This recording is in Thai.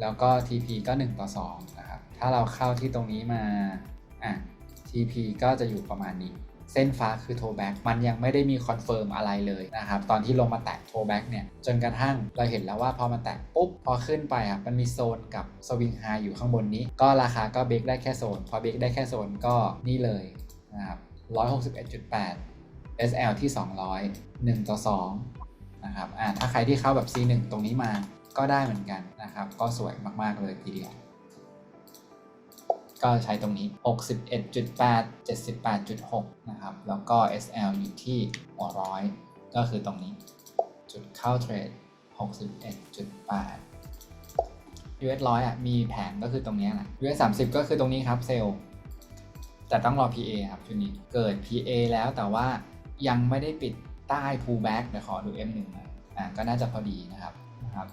แล้วก็ TP ก็ 1 ต่อ2นะครับ ถ้าเราเข้าที่ตรงนี้มาอะ TP ก็จะอยู่ประมาณนี้ เส้นฟ้าคือ t o back มันยังไม่ได้มีคอนเฟิร์มอะไรเลยนะครับ ตอนที่ลงมาแตะ t o back เนี่ย จนกระทั่งเราเห็นแล้วว่าพอมันแตะปุ๊บ พอขึ้นไปอะ มันมีโซนกับสวิงไฮอยู่ข้างบนนี้ ก็ราคาก็เบรกได้แค่โซน พอเบรกได้แค่โซนก็นี่เลยนะครับ161.8 SL ที่ 200 1 ต่อ 2 นะครับ อ่า ถ้าใครที่เข้าแบบ C1 ตรงนี้มา ก็ได้เหมือนกันนะครับ ก็สวยมาก ๆ เลยทีเดียว ก็ใช้ตรงนี้ 61.8 78.6 นะครับ แล้วก็ SL อยู่ที่หัวร้อย ก็คือตรงนี้ จุดเข้าเทรด 61.8 US ร้อยอะมีแผงก็คือตรงนี้ยนะ US 30 ก็คือตรงนี้ครับเซลล์แต่ต้องรอ PA ครับชุดนี้เกิด PA แล้วแต่ว่ายังไม่ได้ปิดใต้ pullback เดี๋ยวขอดู M1 หน่อยอะก็น่าจะพอดีนะครับนะครับ